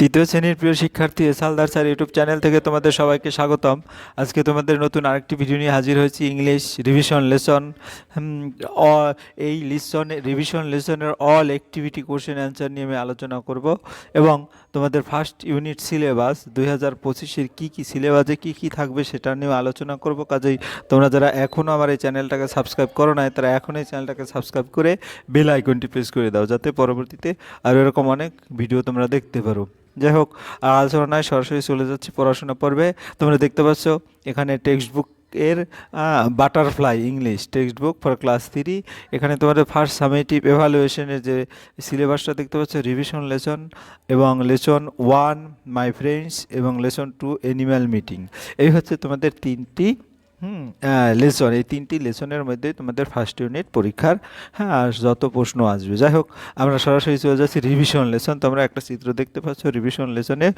তৃতীয় শ্রেণির প্রিয় শিক্ষার্থী এসালদার স্যার ইউটিউব চ্যানেল থেকে তোমাদের সবাইকে স্বাগতম। আজকে তোমাদের নতুন আরেকটি ভিডিও নিয়ে হাজির হয়েছি, ইংলিশ রিভিশন লেসন। এই লিসনে, রিভিশন লেসনের অল অ্যাক্টিভিটি কোশ্চেন অ্যান্সার নিয়ে আমি আলোচনা করব এবং তোমাদের ফার্স্ট ইউনিট সিলেবাস দুই হাজার পঁচিশের কী কী সিলেবাসে কী কী থাকবে সেটা নিয়ে আলোচনা করব। কাজেই তোমরা যারা এখনও আমার এই চ্যানেলটাকে সাবস্ক্রাইব করো নাই, তারা এখন এই চ্যানেলটাকে সাবস্ক্রাইব করে বেল আইকনটি প্রেস করে দাও, যাতে পরবর্তীতে আরও এরকম অনেক ভিডিও তোমরা দেখতে পারো। যাই হোক আলোচনায় সরাসরি চলে যাচ্ছি পড়াশোনা পর্বে। তোমরা দেখতে পাচ্ছ, এখানে টেক্সট বুক এর Butterfly English textbook for class three এখানে তোমাদের ফার্স্ট সামেটিভ এভালুয়েশনের যে সিলেবাসটা দেখতে পাচ্ছ রিভিশন লেসন এবং লেসন ওয়ান মাই ফ্রেন্ডস এবং লেসন টু অ্যানিম্যাল মিটিং এই হচ্ছে তোমাদের তিনটি হুম। লেসন এই তিনটি লেসনের মধ্যে তোমাদের ফার্স্ট ইউনিট পরীক্ষার হ্যাঁ আর যত প্রশ্ন আসবে। যাই হোক, আমরা সরাসরি চলে যাচ্ছি রিভিশন লেসন তোমরা একটা চিত্র দেখতে পাচ্ছ রিভিশন লেসনে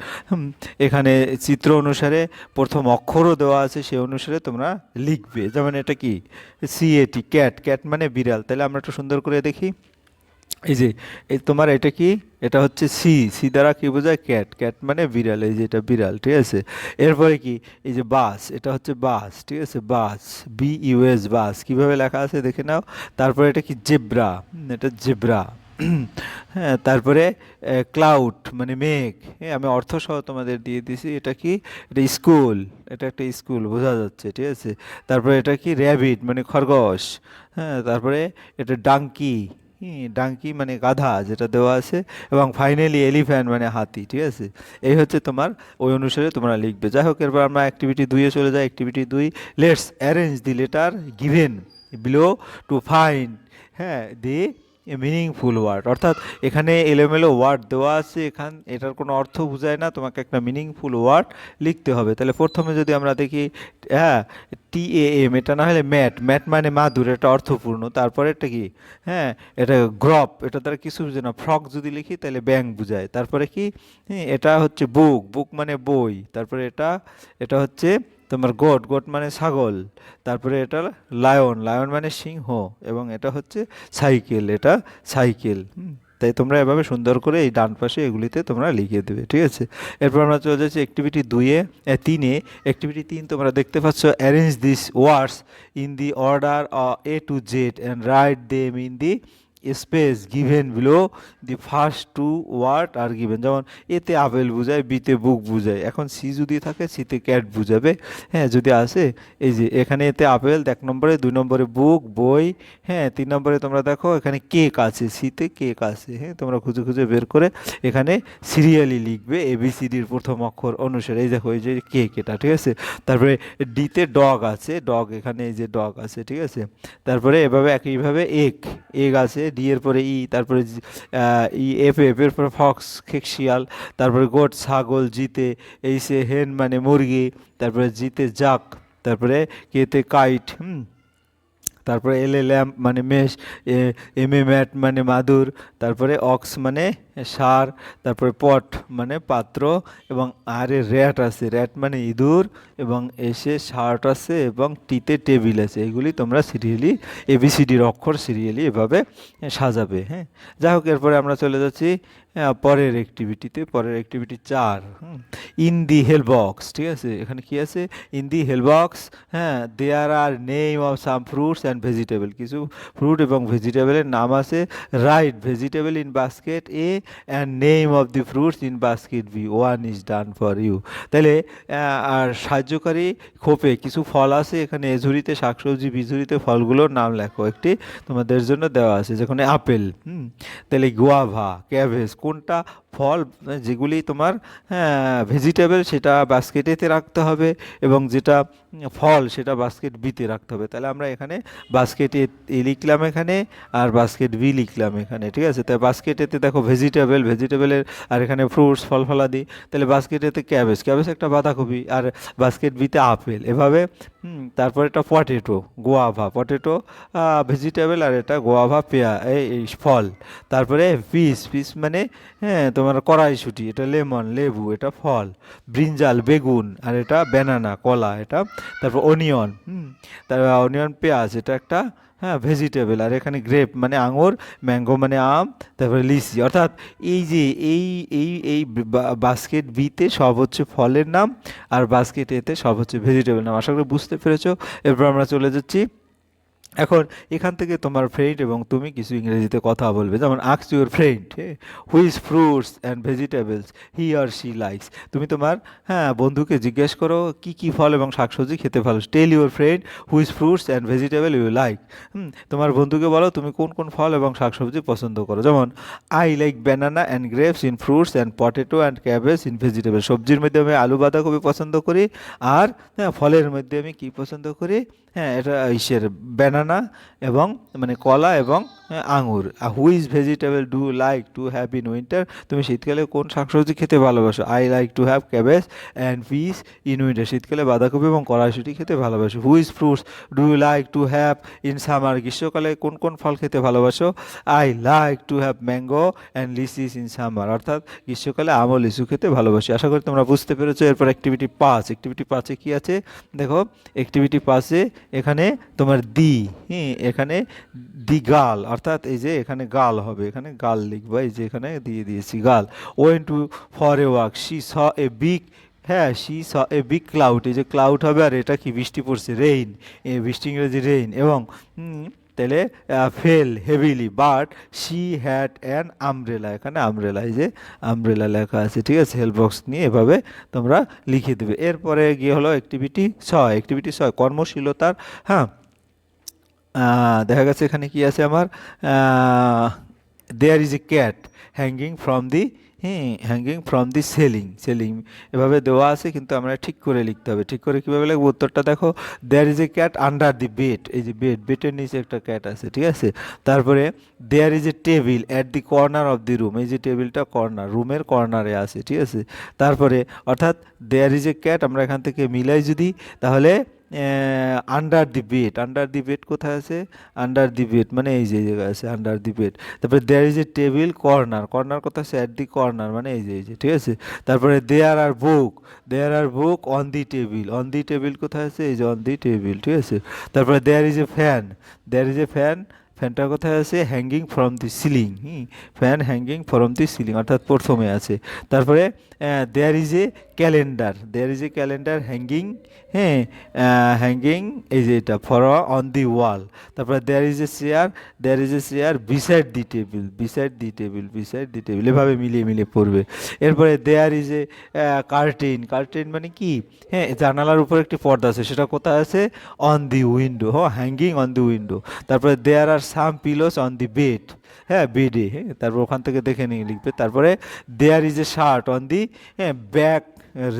এখানে চিত্র অনুসারে প্রথম অক্ষরও দেওয়া আছে, সে অনুসারে তোমরা লিখবে। যেমন এটা কি? সিএটি ক্যাট ক্যাট মানে বিড়াল। তাহলে আমরা একটু সুন্দর করে দেখি। এই যে, এই তোমার এটা কি? এটা হচ্ছে সি সি দ্বারা কি বোঝায়? ক্যাট ক্যাট মানে বিড়াল, এই যে এটা বিড়াল, ঠিক আছে? এরপরে কি? এই যে বাস, এটা হচ্ছে বাস, ঠিক আছে? বাস বি ইউএস বাস, কীভাবে লেখা আছে দেখে নাও? তারপরে এটা কি? জেব্রা এটা জেব্রা। হ্যাঁ তারপরে ক্লাউড মানে মেঘ হ্যাঁ আমি অর্থ সহ তোমাদের দিয়ে দিছি, এটা কি? এটা স্কুল, এটা একটা স্কুল, বোঝা যাচ্ছে, ঠিক আছে? তারপরে এটা কি? র্যাবিট মানে খরগোশ হ্যাঁ তারপরে এটা ডাঙ্কি ডাঙ্কি মানে গাধা যেটা দেওয়া আছে এবং ফাইনালি এলিফ্যান্ট মানে হাতি, ঠিক আছে? এই হচ্ছে তোমার, ওই অনুসারে তোমরা লিখবে। যাই হোক, এরপর আমরা অ্যাক্টিভিটি দুইয়ে চলে যাই। অ্যাক্টিভিটি দুই let's arrange the letter given below to find হ্যাঁ দি মিনিংফুল ওয়ার্ড অর্থাৎ এখানে এলোমেলো ওয়ার্ড দেওয়া আছে এখান এটার কোনো অর্থ বোঝায় না তোমাকে একটা মিনিংফুল ওয়ার্ড লিখতে হবে। তাহলে প্রথমে যদি আমরা দেখি হ্যাঁ টি এ এম এটা না হলে ম্যাট ম্যাট মানে মাদুর এটা অর্থপূর্ণ। তারপরে এটা কি? হ্যাঁ এটা গ্রপ এটা তারা কিছু বুঝে না। ফ্রক যদি লিখি তাহলে ব্যাং বুঝায়। তারপরে কি? হ্যাঁ, এটা হচ্ছে বুক বুক মানে বই। তারপরে এটা এটা হচ্ছে তোমার গোট গোট মানে ছাগল, তারপরে এটা লায়ন লায়ন মানে সিংহ, এবং এটা হচ্ছে সাইকেল, এটা সাইকেল তাই তোমরা এভাবে সুন্দর করে এই ডান পাশে এগুলিতে তোমরা লিখে দেবে, ঠিক আছে? এরপর আমরা চলে যাচ্ছি অ্যাক্টিভিটি দুইয়ে তিনে। অ্যাক্টিভিটি তিন তোমরা দেখতে পাচ্ছ arrange this words in the order A to Z and write them in the space given below the first two word are given যেমন, এতে আপেল বুঝায়, বিতে বুক বুঝায়। এখন সি যদি থাকে, সিতে ক্যাট বুঝাবে। হ্যাঁ যদি আসে, এই যে এখানে এতে আপেল, এক নম্বরে, দুই নম্বরে বুক, বই হ্যাঁ তিন নম্বরে তোমরা দেখো, এখানে কেক আছে, সিতে কেক আছে। হ্যাঁ তোমরা খুঁজে খুঁজে বের করে এখানে সিরিয়ালি লিখবে এবিসিডির প্রথম অক্ষর অনুসারে। এই দেখো, এই যে কেক এটা, ঠিক আছে? তারপরে ডিতে ডগ আছে, ডগ এখানে এই যে ডগ আছে, ঠিক আছে? তারপরে এভাবে একইভাবে এক এগ আছে ডি এর পরে ই তারপরে ই এফ এফ এর পরে ফক্স খেকশিয়াল তারপরে গোট ছাগল, জিতে, এই সে হেন মানে মুরগি, তারপরে জিতে জাক, তারপরে কেতে কাইট হুম, তারপরে এল ল্যাম্প মানে মেষ এম এ ম্যাট মানে মাদুর, তারপরে অক্স মানে সার, তারপরে পট মানে পাত্র এবং আরে র্যাট আছে। র্যাট মানে ইঁদুর এবং এসে শার্ট আছে এবং টিতে টেবিল আছে। এগুলি তোমরা সিরিয়ালি এবিসিডির অক্ষর সিরিয়ালি এভাবে সাজাবে হ্যাঁ? যাই হোক, এরপরে আমরা চলে যাচ্ছি পরের অ্যাক্টিভিটিতে পরের অ্যাক্টিভিটি চার ইন দি হেল বক্স ঠিক আছে? এখানে কি আছে? ইন দি হেল বক্স হ্যাঁ there are name of some fruits and vegetable কিছু ফ্রুট এবং ভেজিটেবলের নাম আছে। Write vegetable in basket A and name of the fruits in basket B one is done for you তাহলে আর সাহায্যকারী খোপে কিছু ফল আছে, এখানে এঝুরিতে শাকসবজি বিঝুরিতে ফলগুলোর নাম লেখো। একটি তোমাদের জন্য দেওয়া আছে, যেখানে আপেল, হুম? তাহলে গোয়াভা, ক্যাবেজ, কোনটা ফল যেগুলি তোমার ভেজিটেবল সেটা বাস্কেটেতে রাখতে হবে এবং যেটা ফল সেটা বাস্কেট বিতে রাখতে হবে। তাহলে আমরা এখানে বাস্কেট এ লিখলাম এখানে আর বাস্কেট বি লিখলাম এখানে, ঠিক আছে? তাই বাস্কেটেতে দেখো ভেজিটেবল ভেজিটেবলের আর এখানে ফ্রুটস ফল ফলাদি তাহলে বাস্কেটেতে ক্যাবেজ ক্যাবেজ একটা বাঁধাকপি আর বাস্কেট বিতে আপেল, এভাবে তারপর এটা পটেটো গোয়াভা পটেটো ভেজিটেবল আর এটা গোয়াভা পেয়া, এই ফল, তারপরে পিস পিস মানে হ্যাঁ তোমার কড়াইশুঁটি, এটা লেমন, লেবু, এটা ফল, ব্রিঞ্জাল, বেগুন, আর এটা ব্যানানা, কলা, এটা, তারপর অনিয়ন, হুম তারপর অনিয়ন, পেঁয়াজ, এটা একটা হ্যাঁ ভেজিটেবল আর এখানে গ্রেপ মানে আঙুর ম্যাঙ্গো মানে আম, তারপরে লিচি, অর্থাৎ এই যে, এই এই এই বাস্কেট বিতে সব হচ্ছে ফলের নাম, আর বাস্কেট এতে সব হচ্ছে ভেজিটেবল নাম, আশা করি বুঝতে পেরেছ, এরপর আমরা চলে যাচ্ছি এখন এখান থেকে তোমার ফ্রেন্ড এবং তুমি কিছু ইংরেজিতে কথা বলবে। যেমন আক্স your friend which fruits and vegetables he or she likes তুমি তোমার হ্যাঁ বন্ধুকে জিজ্ঞেস করো, কি কি ফল এবং শাকসবজি খেতে ভালো? Tell your friend which fruits and vegetable you like তোমার বন্ধুকে বলো, তুমি কোন কোন ফল এবং শাকসবজি পছন্দ করো? যেমন I like banana and grapes in fruits and potato and cabbage in vegetable সবজির মধ্যে আমি আলু, বাঁধাকপি পছন্দ করি। আর হ্যাঁ ফলের মধ্যে আমি কি পছন্দ করি? হ্যাঁ এটা ইসের ব্যানানা এবং মানে কলা এবং আঙুর। Which vegetable do like to have in winter তুমি শীতকালে কোন শাকসবজি খেতে ভালোবাসো? I like to have cabbage and peas in winter শীতকালে বাঁধাকপি এবং কড়াইশুটি খেতে ভালোবাসো। Which fruits do like to have in summer গ্রীষ্মকালে কোন কোন ফল খেতে ভালোবাসো? I like to have mango and litchis in summer অর্থাৎ গ্রীষ্মকালে আম লিচু খেতে ভালোবাসি। আশা করি তোমরা বুঝতে পেরেছ। এরপর অ্যাক্টিভিটি পাঁচ অ্যাক্টিভিটি পাঁচে কী আছে? দেখো অ্যাক্টিভিটি পাঁচে এখানে তোমার দি হ্যাঁ এখানে দি গাল অর্থাৎ এই যে এখানে গাল হবে, এখানে গাল লিখবা, এই যে এখানে দিয়ে দিয়েছি গাল। Went to for a walk she saw a big হ্যাঁ she saw a big cloud এই যে ক্লাউড হবে, আর এটা কি বৃষ্টি পড়ছে? রেইন এ বৃষ্টি ইংরেজি রেইন এবং তাহলে fell heavily but she had an umbrella এখানে আমব্রেলা এই যে আমব্রেলা লেখা আছে, ঠিক আছে? হেল্প বক্স নিয়ে এভাবে তোমরা লিখে দেবে। এরপরে গিয়ে হলো অ্যাক্টিভিটি ছয় অ্যাক্টিভিটি ছয়, কর্মশীলতার হ্যাঁ দেখা গেছে এখানে কি আছে আমার? There is a cat hanging from the হ্যাঁ hanging from the ceiling ceiling এভাবে দেওয়া আছে কিন্তু আমরা ঠিক করে লিখতে হবে। ঠিক করে কীভাবে লিখব? উত্তরটা দেখো there is a cat under the bed এই যে বেড বেডের নিচে একটা ক্যাট আছে, ঠিক আছে? তারপরে there is a table at the corner of the room এই যে টেবিলটা কর্নার রুমের কর্নারে আছে, ঠিক আছে? তারপরে, অর্থাৎ দেয়ার ইজ এ ক্যাট আমরা এখান থেকে মিলাই যদি, তাহলে under the bed under the bed কোথায় আছে? আন্ডার দি বেড মানে এই যে জায়গায় আছে আন্ডার দি বেড তারপরে there is a table corner corner কোথায় আছে অ্যাট দি কর্নার মানে এই যে এই যে, ঠিক আছে? তারপরে there are book there are book on the table on the table কোথায় আছে? এই যে অন দি টেবিল ঠিক আছে? তারপরে there is a fan there is a fan ফ্যানটা কোথায় আছে? Hanging from the ceiling hmm? Fan hanging from the ceiling অর্থাৎ প্রথমে আছে। তারপরে there is a calendar there is a calendar hanging হ্যাঁ হ্যাঙ্গিং এই যে এটা ফর অন দি ওয়াল তারপরে there is a chair there is a chair beside the table beside the table beside the table এভাবে মিলিয়ে মিলিয়ে পড়বে। এরপরে there is a curtain curtain মানে কি? হ্যাঁ জানালার উপর একটি পর্দা আছে, সেটা কোথায় আছে? অন দি উইন্ডো হ্যাঁ হ্যাঙ্গিং অন দি উইন্ডো তারপরে there are some pillows on the bed হ্যাঁ বেডে হ্যাঁ তারপর ওখান থেকে দেখে নিয়ে লিখবে। তারপরে there is a shirt on the হ্যাঁ back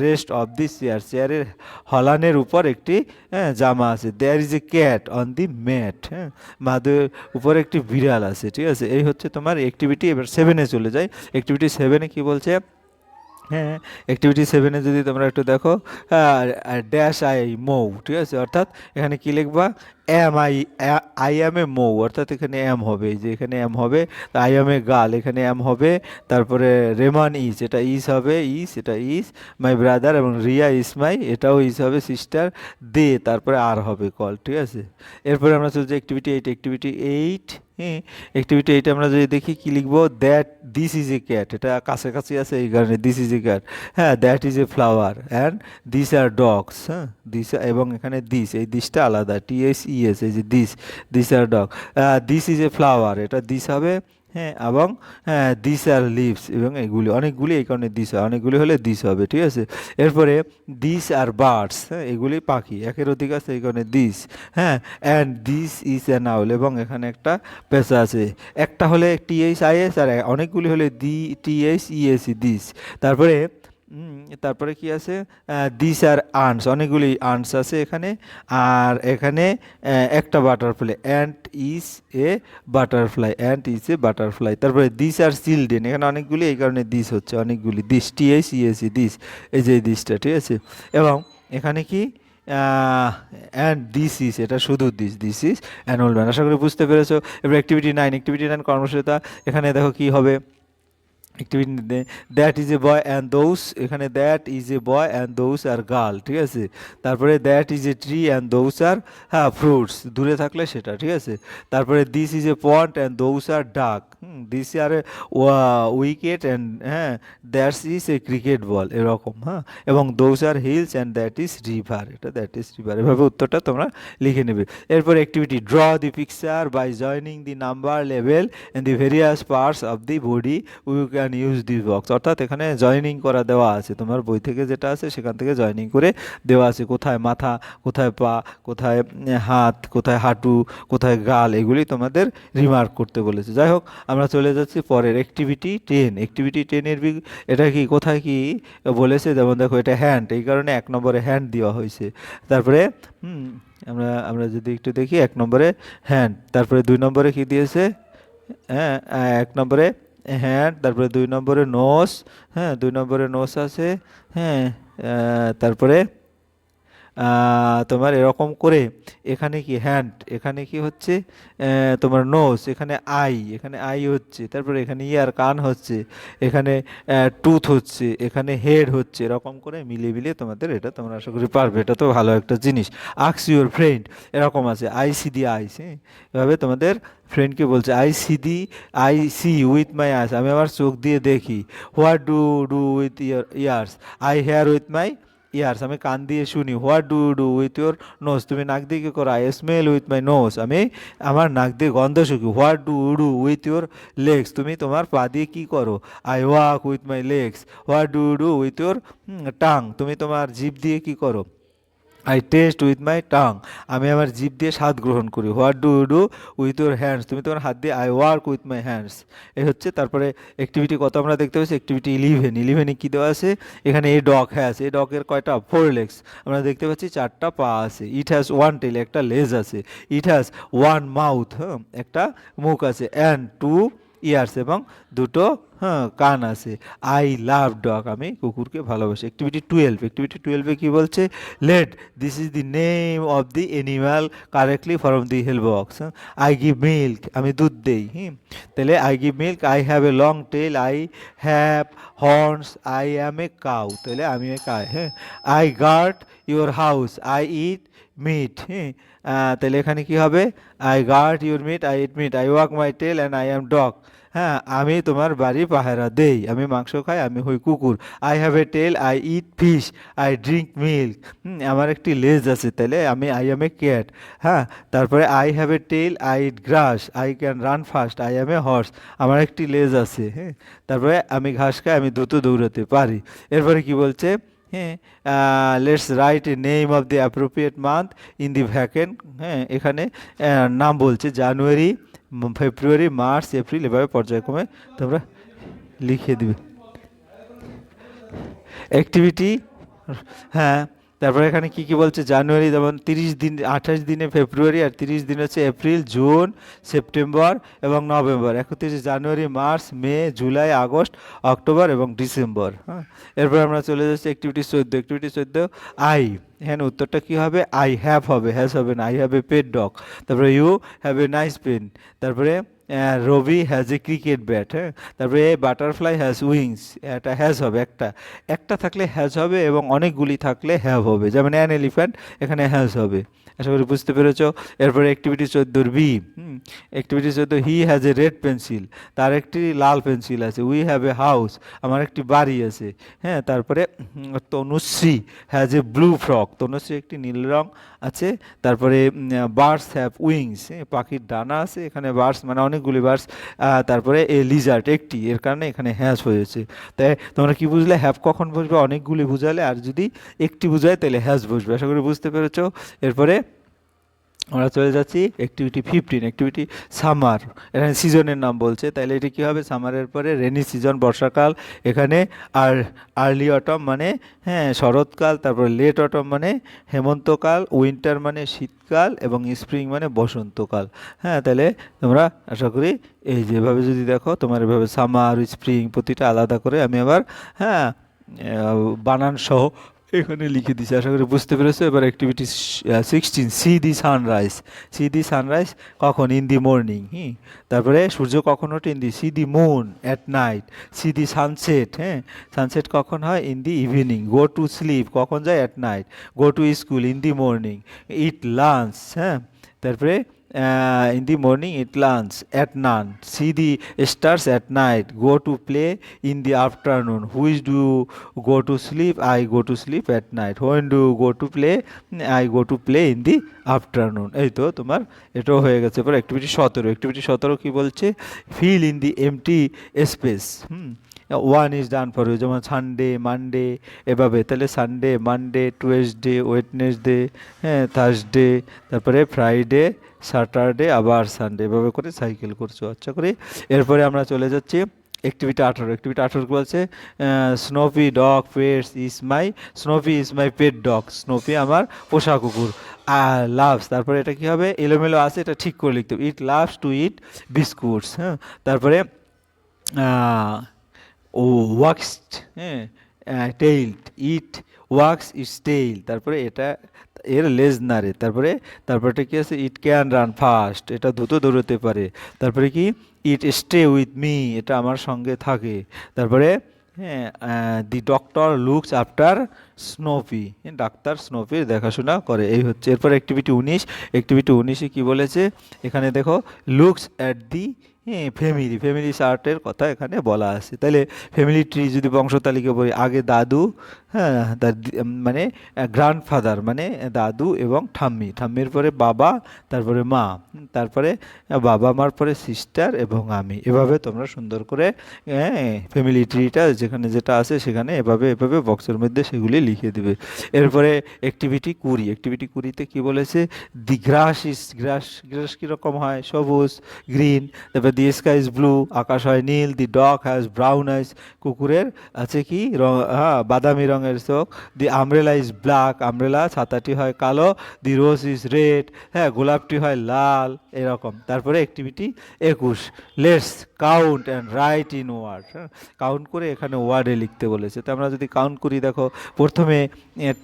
rest of the chair চেয়ারের হলানের উপর একটি হ্যাঁ জামা আছে। There is a cat on the mat হ্যাঁ মাদের উপর একটি বিড়াল আছে, ঠিক আছে? এই হচ্ছে তোমার অ্যাক্টিভিটি এবার সেভেনে চলে যায় অ্যাক্টিভিটি সেভেনে কি বলছে? হ্যাঁ অ্যাক্টিভিটি সেভেনে যদি তোমরা একটু দেখো ড্যাশ আই মৌ ঠিক আছে? অর্থাৎ এখানে কী লিখবা? Am I I am a Mou, অর্থাৎ এখানে এম হবে যে এখানে এম হবে আই এম এ গাল, এখানে এম হবে, তারপরে রেমান ইস, এটা ইস হবে, ইস, এটা ইস, মাই ব্রাদার, এবং রিয়া ইস মাই, এটাও ইস হবে, সিস্টার দে, তারপরে আর হবে কল, ঠিক আছে? এরপরে আমরা চলছি অ্যাক্টিভিটি এইট অ্যাক্টিভিটি এইট হ্যাঁ অ্যাক্টিভিটি এইট আমরা যদি দেখি, কি লিখব? That this is a cat এটা কাছাকাছি আছে এই কারণে দিস ইজ এ ক্যাট হ্যাঁ that is a flower and this are dogs হ্যাঁ দিস এবং এখানে দিস এই দিসটা আলাদা টি এস ই এস এই যে this this are dog this is a flower এটা দিস হবে হ্যাঁ এবং হ্যাঁ দিস আর লিভস এবং এগুলি, অনেকগুলি এই কারণে দিস হয়, অনেকগুলি হলে দিস হবে, ঠিক আছে? এরপরে দিস আর বার্ডস হ্যাঁ এগুলি পাখি, একের অধিক আছে এই কারণে দিস হ্যাঁ and this is an owl এবং এখানে একটা পেশা আছে। একটা হলে টিএইচ আইএস আর অনেকগুলি হলে দি টিএইচ ইএসি দিস তারপরে তারপরে কি আছে? দিস আর আর্নস অনেকগুলি আর্নস আছে এখানে। আর এখানে একটা butterfly ant is a butterfly ant is a butterfly তারপরে দিস আর চিলড্রেন এখানে অনেকগুলি, এই কারণে দিস হচ্ছে, অনেকগুলি। দিস টিএস ইএসি দিস এই যে দিসটা ঠিক আছে? এবং এখানে কি? অ্যান্ড দিস ইস এটা শুধু this this is annual man আশা করি বুঝতে পেরেছ। এবার অ্যাক্টিভিটি নাইন অ্যাক্টিভিটি নাইন কর্মশীলতা এখানে দেখো কি হবে? Activity that is a boy and those এখানে that is a boy and those are girl ঠিক আছে? তারপরে that is a tree and those are হ্যাঁ ফ্রুটস দূরে থাকলে সেটা, ঠিক আছে? তারপরে this is a pond and those are duck this are wicket and হ্যাঁ that's is a cricket ball এরকম হ্যাঁ? এবং those are hills and that is river এটা দ্যাট ইজ রিভার এভাবে উত্তরটা তোমরা লিখে নেবে। এরপর activity draw the picture by joining the number level and the various parts of the body we can use this box অর্থাৎ এখানে joining করা দেওয়া আছে। তোমার বই থেকে যেটা আছে, সেখান থেকে জয়নিং করে দেওয়া আছে। কোথায় মাথা, কোথায় পা, কোথায় হাত, কোথায় হাঁটু, কোথায় গাল, এগুলি তোমাদের রিমার্ক করতে বলেছে। যাই হোক, আমরা চলে যাচ্ছি পরের অ্যাক্টিভিটি টেন অ্যাক্টিভিটি টেনের এটা কি, কোথায় কি বলেছে? যেমন দেখো, এটা হ্যান্ড এই কারণে এক নম্বরে হ্যান্ড দেওয়া হয়েছে। তারপরে আমরা আমরা যদি একটু দেখি, এক নম্বরে হ্যান্ড তারপরে দুই নম্বরে কি দিয়েছে? হ্যাঁ এক নম্বরে হ্যান্ড তারপরে দুই নম্বরে নোস হ্যাঁ দুই নম্বরে নোস আছে হ্যাঁ আহ, তারপরে আহ, তোমার এরকম করে এখানে কি হ্যান্ড এখানে কি হচ্ছে তোমার নোস এখানে আই এখানে আই হচ্ছে, তারপরে এখানে ইয়ার কান হচ্ছে, এখানে টুথ হচ্ছে, এখানে হেড হচ্ছে, এরকম করে মিলিয়ে মিলিয়ে তোমাদের এটা তোমরা আশা করি পারবে। এটা তো ভালো একটা জিনিস। আক্স ইউর ফ্রেন্ড এরকম আছে আই সি দি আইস হ্যাঁ? এভাবে তোমাদের ফ্রেন্ডকে বলছে I see the I see with my eyes আমি আমার চোখ দিয়ে দেখি। What do do with ear ears I hear with my ears আমি কান দিয়ে শুনি what do do with your nose তুমি নাক দিয়ে কী করো? I smell with my nose আমি আমার নাক দিয়ে গন্ধ শুকি what do do with your legs তুমি তোমার পা দিয়ে কী করো? I walk with my legs what do do with your tongue তুমি তোমার জিপ দিয়ে কী করো? I taste with my tongue আমি আমার জিভ দিয়ে স্বাদ গ্রহণ করি। What do you do with your hands তুমি তোমার হাত দিয়ে I work with my hands এই হচ্ছে তারপরে অ্যাক্টিভিটি কত আমরা দেখতে পাচ্ছি? অ্যাক্টিভিটি ইলিভেন ইলেভেনে কী দেওয়া আছে? এখানে এ ডগ হ্যাস এই ডগের কয়টা? ফোর লেগস আমরা দেখতে পাচ্ছি চারটা পা আছে। ইট হ্যাজ ওয়ান টেল একটা লেজ আছে। ইট হ্যাজ ওয়ান মাউথ হ্যাঁ একটা মুখ আছে। অ্যান্ড টু ইয়ার্স এবং দুটো হ্যাঁ কান আছে। আই লাভ ডগ আমি কুকুরকে ভালোবাসি। অ্যাক্টিভিটি টুয়েলভ অ্যাক্টিভিটি টুয়েলভে কী বলছে? Let this is the name of the animal correctly from the help box I give milk আমি দুধ দেই, হুম। তাহলে I give milk I have a long tail I have horns I am a cow তাহলে আমি a cow হ্যাঁ। I guard your house I eat meat হ্যাঁ তাহলে এখানে কি হবে? I guard your meat I eat meat I wag my tail and I am dog হ্যাঁ আমি তোমার বাড়ি পাহারা দেই। আমি মাংস খাই, আমি হই কুকুর। I have a tail I eat fish I drink milk আমার একটি লেজ আছে, তাহলে আমি আই এম এ ক্যাট হ্যাঁ তারপরে I have a tail I eat grass I can run fast I am a horse আমার একটি লেজ আছে হ্যাঁ তারপরে আমি ঘাস খাই, আমি দ্রুত দৌড়াতে পারি। এরপরে কি বলছে? হ্যাঁ let's write a name of the appropriate month in the vacant হ্যাঁ এখানে নাম বলছে জানুয়ারি ফেব্রুয়ারি, মার্চ, এপ্রিল, এভাবে পর্যায়ক্রমে তোমরা লিখে দিবে। অ্যাক্টিভিটি হ্যাঁ তারপরে এখানে কি কি বলছে? জানুয়ারি যেমন তিরিশ দিন, আঠাশ দিনে ফেব্রুয়ারি আর তিরিশ দিন হচ্ছে এপ্রিল, জুন, সেপ্টেম্বর এবং নভেম্বর। একত্রিশে January, March, May, July, August, October এবং ডিসেম্বর। হ্যাঁ? এরপর আমরা চলে যাচ্ছি অ্যাক্টিভিটি চোদ্দ। অ্যাক্টিভিটি চোদ্দ, আই। হ্যাঁ উত্তরটা কী হবে? আই হ্যাভ হবে। হ্যাজ হবে না। I have a pet dog তারপরে you have a nice pen তারপরে Ravi has a cricket bat হ্যাঁ তারপরে বাটারফ্লাই হ্যাজ উইংস এটা হ্যাজ হবে একটা একটা থাকলে হ্যাজ হবে এবং অনেকগুলি থাকলে হ্যাভ হবে যেমন অ্যান এলিফ্যান্ট এখানে হ্যাজ হবে আশা করি বুঝতে পেরেছ। এরপরে অ্যাক্টিভিটি চোদ্দোর বি অ্যাক্টিভিটি চোদ্দ he has a red pencil তার একটি লাল পেন্সিল আছে। উই হ্যাভ এ হাউস আমার একটি বাড়ি আছে। হ্যাঁ তারপরে Tanushree has a blue frock Tanushree একটি নীল রং আছে। তারপরে বার্ডস হ্যাভ উইংস হ্যাঁ পাখির ডানা আছে, এখানে বার্ডস মানে অনেকগুলি বার্ডস তারপরে এ লিজার্ট একটি, এর কারণে এখানে হ্যাজ হয়েছে। তাই তোমরা কি বুঝলে হ্যাভ কখন বসবে, অনেকগুলি বুঝালে, আর যদি একটি বুঝায়, তাহলে হ্যাজ বসবে। আশা করি বুঝতে পেরেছ। এরপরে আমরা চলে যাচ্ছি অ্যাক্টিভিটি ফিফটিন অ্যাক্টিভিটি সামার এখানে সিজনের নাম বলছে তাহলে এটি কী হবে? সামারের পরে রেনি সিজন বর্ষাকাল, এখানে আর আর্লি অটম মানে হ্যাঁ শরৎকাল, তারপর লেট অটম মানে হেমন্তকাল উইন্টার মানে শীতকাল, এবং স্প্রিং মানে বসন্তকাল। হ্যাঁ তাহলে তোমরা আশা করি এই যেভাবে যদি দেখো, তোমার এভাবে সামার স্প্রিং প্রতিটা আলাদা করে আমি আবার হ্যাঁ বানান সহ এখানে লিখে দিছি, আশা করি বুঝতে পেরেছ। এবার activity sixteen see the sunrise see the sunrise কখন? ইন দি মর্নিং হ্যাঁ তারপরে সূর্য কখন ওঠে? In the see the moon at night see the sunset হ্যাঁ? সানসেট কখন হয়? In the evening go to sleep কখন যায়? At night go to school in the morning eat lunch হ্যাঁ? তারপরে in the morning eat lunch at noon see the stars at night go to play in the afternoon which do go to sleep I go to sleep at night when do go to play I go to play in the afternoon এই তো তোমার এটাও হয়ে গেছে। এবার activity সতেরো। Activity সতেরো কী বলছে? Fill in the empty space hmm. One is done for you যেমন সানডে মানডে এভাবে। তাহলে সানডে মানডে টুয়েসডে ওয়েটনেসডে হ্যাঁ থার্সডে তারপরে ফ্রাইডে স্যাটারডে আবার সানডে এভাবে করে সাইকেল করছ। আচ্ছা করে এরপরে আমরা চলে যাচ্ছি অ্যাক্টিভিটি আঠারো। অ্যাক্টিভিটি আঠারো বলছে Snoopy dog pets is my Snoopy is my pet dog Snoopy আমার পোষা কুকুর। লাভস তারপরে এটা কি হবে? এলোমেলো আছে, এটা ঠিক করে লিখতে হবে। It loves to eat biscuits হ্যাঁ। তারপরে ও ওয়াক্সড হ্যাঁ tailed it wags its tail তারপরে এটা এর লেজ নাড়ে, তারপরে তারপরে কি আছে? ইট ক্যান রান ফাস্ট এটা দ্রুত দৌড়তে পারে, তারপরে কি? ইট স্টে উইথ মি এটা আমার সঙ্গে থাকে, তারপরে হ্যাঁ the doctor looks after Snoopy doctor স্নোপির দেখাশোনা করে। এই হচ্ছে, এরপর অ্যাক্টিভিটি উনিশ। অ্যাক্টিভিটি উনিশে কী বলেছে? এখানে দেখো লুকস অ্যাট দি হ্যাঁ ফ্যামিলি ফ্যামিলি চার্টের কথা এখানে বলা আছে। তাহলে ফ্যামিলি ট্রি যদি বংশ তালিকা বলি, আগে দাদু হ্যাঁ তার মানে গ্র্যান্ডফাদার মানে দাদু এবং ঠাম্মি। ঠাম্মির পরে বাবা, তারপরে মা। তারপরে বাবা মার পরে সিস্টার এবং আমি। এভাবে তোমরা সুন্দর করে ফ্যামিলি ট্রিটা যেখানে যেটা আছে সেখানে এভাবে এভাবে বক্সের মধ্যে সেগুলি লিখে দেবে। এরপরে অ্যাক্টিভিটি কুড়ি অ্যাক্টিভিটি কুড়িতে কি বলেছে? দি গ্রাস ইস গ্রাস গ্রাস কীরকম হয়? সবুজ গ্রিন তারপর দি স্কাই ইজ ব্লু আকাশ হয় নীল the dog has brown eyes কুকুরের আছে কি? রং হ্যাঁ বাদামি রঙের চোখ। দি আমরেলা ইজ ব্ল্যাক আমরেলা ছাতাটি হয় কালো দি রোজ ইজ রেড হ্যাঁ গোলাপটি হয় লাল, এরকম। তারপরে অ্যাক্টিভিটি একুশ। Let's count and write in word হ্যাঁ? কাউন্ট করে এখানে ওয়ার্ডে লিখতে বলেছে। তো আমরা যদি কাউন্ট করি, দেখো, প্রথমে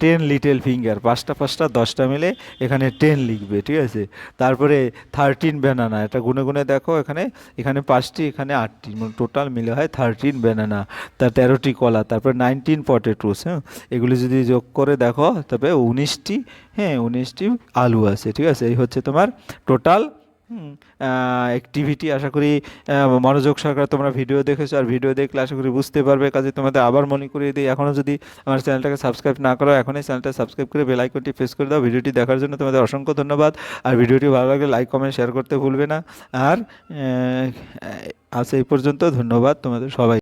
টেন লিটল ফিঙ্গার পাঁচটা পাঁচটা, দশটা মিলে এখানে টেন লিখবে, ঠিক আছে? তারপরে থার্টিন ব্যানানা এটা গুনে গুনে দেখো, এখানে এখানে পাঁচটি, এখানে আটটি মানে টোটাল মিলে হয় থার্টিন ব্যানানা তার তেরোটি কলা, তারপরে নাইনটিন পটেটোস হ্যাঁ? এগুলি যদি যোগ করে দেখো, তবে উনিশটি হ্যাঁ উনিশটি আলু আছে, ঠিক আছে? এই হচ্ছে তোমার টোটাল অ্যাক্টিভিটি আশা করি মনোযোগ সহকারে তোমরা ভিডিও দেখেছ। আর ভিডিও দেখলে আশা করি বুঝতে পারবে। কাজে তোমাদের আবার মনে করিয়ে দিই এখনও যদি আমার চ্যানেলটাকে সাবস্ক্রাইব না করো, এখনই চ্যানেলটা সাবস্ক্রাইব করে বেল আইকনটি প্রেস করে দাও। ভিডিওটি দেখার জন্য তোমাদের অসংখ্য ধন্যবাদ। আর ভিডিওটি ভালো লাগলে লাইক কমেন্ট শেয়ার করতে ভুলবে না। আর আজ এই পর্যন্ত ধন্যবাদ তোমাদের সবাই